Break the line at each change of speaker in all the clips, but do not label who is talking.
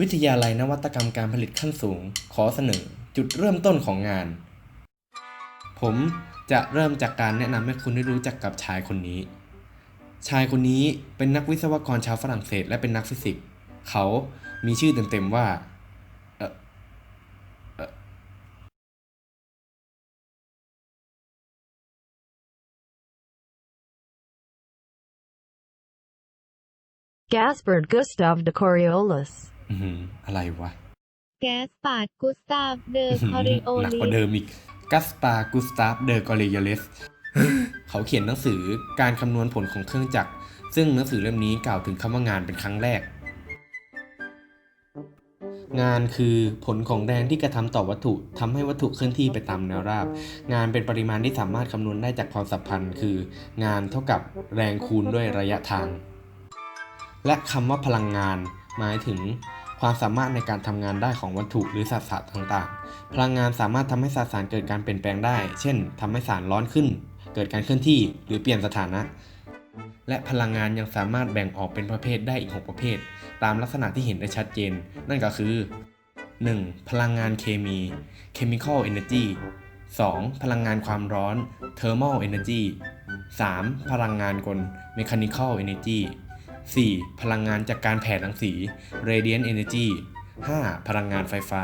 วิทยาลัยนวัตกรรมการผลิตขั้นสูง ขอเสนอจุดเริ่มต้นของงาน ผมจะเริ่มจากการแนะนำให้คุณได้รู้จักกับชายคนนี้ ชายคนนี้เป็นนักวิศวกรชาวฝรั่งเศส และเป็นนักฟิสิกส์ เขามีชื่อเต็มๆว่าเอ่อเอ่อ
Gaspard Gustav de Coriolis.
อื้อหืออะไรวะ
แก๊สปาดกุสตาฟเดอคอริโอ
หนัก
ลิ
กว่าเดิมอีกกัสปากุสตาฟเดอกอริยเลสเขาเขียนหนังสือการคำนวณผลของเครื่องจักร ซึ่งหนังสือเล่มนี้กล่าวถึงคำว่างานเป็นครั้งแรก งานคือผลของแรงที่กระทำต่อวัตถุทำให้วัตถุเคลื่อนที่ไปตามแนวราบ งานเป็นปริมาณที่สามารถคำนวณได้จากความสัมพันธ์ คือ งานเท่ากับแรงคูณด้วยระยะทาง และคำว่าพลังงานหมายถึง ความสามารถในการทำงานได้ของวัตถุหรือสสารต่างๆ พลังงานสามารถทำให้สสารเกิดการเปลี่ยนแปลงได้ เช่นทำให้สารร้อนขึ้น เกิดการเคลื่อนที่หรือเปลี่ยนสถานะ และพลังงานยังสามารถแบ่งออกเป็นประเภทได้อีก 6 ประเภท ตามลักษณะที่เห็นได้ชัดเจน นั่นก็คือ 1. พลังงานเคมี chemical energy 2. พลังงานความร้อน thermal energy 3. พลังงานกล mechanical energy 4. พลังงานจากการแผดรังสี radiant energy 5. พลังงานไฟฟ้า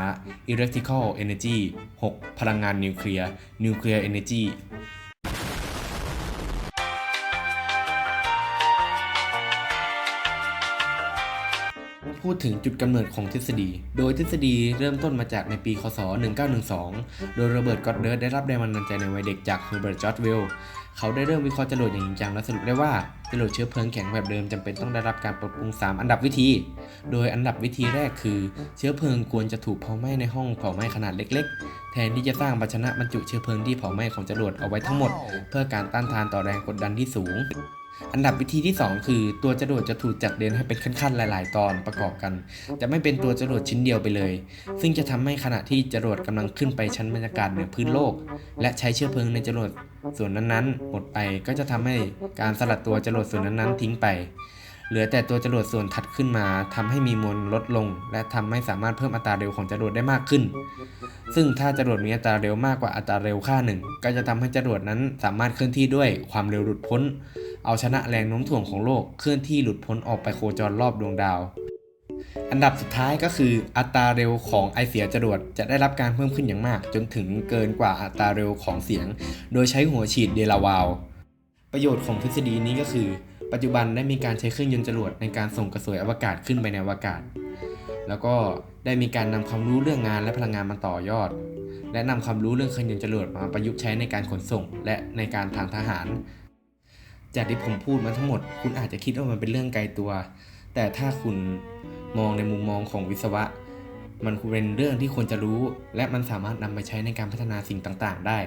electrical energy 6. พลังงานนิวเคลียร์ nuclear energy พูดถึงจุดกำเนิดของทฤษฎี โดยทฤษฎีเริ่มต้นมาจากในปี คศ 1912 โดยโรเบิร์ต กอดเดิร์ดได้รับแรงบันดาลใจในวัยเด็กจากเฮอร์เบิร์ต จอร์จเวลล์ เขาได้เริ่มวิเคราะห์จรวดอย่างจริงจังและสรุปได้ว่าจรวดเชื้อเพลิงแข็งแบบเดิมจำเป็นต้องได้รับการปรับปรุง 3 อันดับวิธี โดยอันดับวิธีแรกคือ เชื้อเพลิงควรจะถูกเผาไหม้ในห้องเผาไหม้ขนาดเล็ก ๆ แทนที่จะสร้างภาชนะบรรจุเชื้อเพลิงที่เผาไหม้ของจรวดเอาไว้ทั้งหมด เพื่อการต้านทานต่อแรงกดดันที่สูง อันดับวิธีที่ 2 คือตัวจรวดจะถูกจัดเรียงให้เป็นขั้นๆ หลาย ๆ ตอนประกอบกัน จะไม่เป็นตัวจรวดชิ้นเดียวไปเลย ซึ่งจะทำให้ขณะที่จรวดกำลังขึ้นไปชั้นบรรยากาศเหนือพื้นโลก และใช้เชื้อเพลิงในจรวดส่วนนั้นๆ หมดไปก็จะทำให้การสลัดตัวจรวดส่วนนั้นๆ ทิ้งไป เหลือแต่ตัวจรวดส่วนถัดขึ้นมาทำให้มีมวลลดลง และทำให้สามารถเพิ่มอัตราเร็วของจรวดได้มากขึ้น ซึ่งถ้าจรวดมีอัตราเร็วมากกว่าอัตราเร็วค่าหนึ่งก็จะทำให้จรวดนั้นสามารถเคลื่อนที่ด้วยความเร็วหลุดพ้น เอาชนะแรงโน้มถ่วงของโลกเคลื่อนที่หลุดพ้นออกไปโคจรรอบดวงดาว อันดับสุดท้ายก็คืออัตราเร็วของไอเสียจรวดจะได้รับการเพิ่มขึ้นอย่างมาก จนถึงเกินกว่าอัตราเร็วของเสียง โดยใช้หัวฉีดเดลาวาลประโยชน์ของทฤษฎีนี้ก็คือ ปัจจุบันได้มีการใช้เครื่องยนต์จรวดในการส่งกระสวยอวกาศขึ้นไปในอวกาศ แล้วก็ได้มีการนำความรู้เรื่องงานและพลังงานมาต่อยอด และนำความรู้เรื่องเครื่องยนต์จรวดมาประยุกต์ใช้ในการขนส่ง และในการทางทหาร จากที่ผมพูดมาทั้งหมด คุณอาจจะคิดว่ามันเป็นเรื่องไกลตัว แต่ถ้าคุณมองในมุมมองของวิศวะ มันเป็นเรื่องที่ควรจะรู้ และมันสามารถนำไปใช้ในการพัฒนาสิ่งต่าง ๆ ได้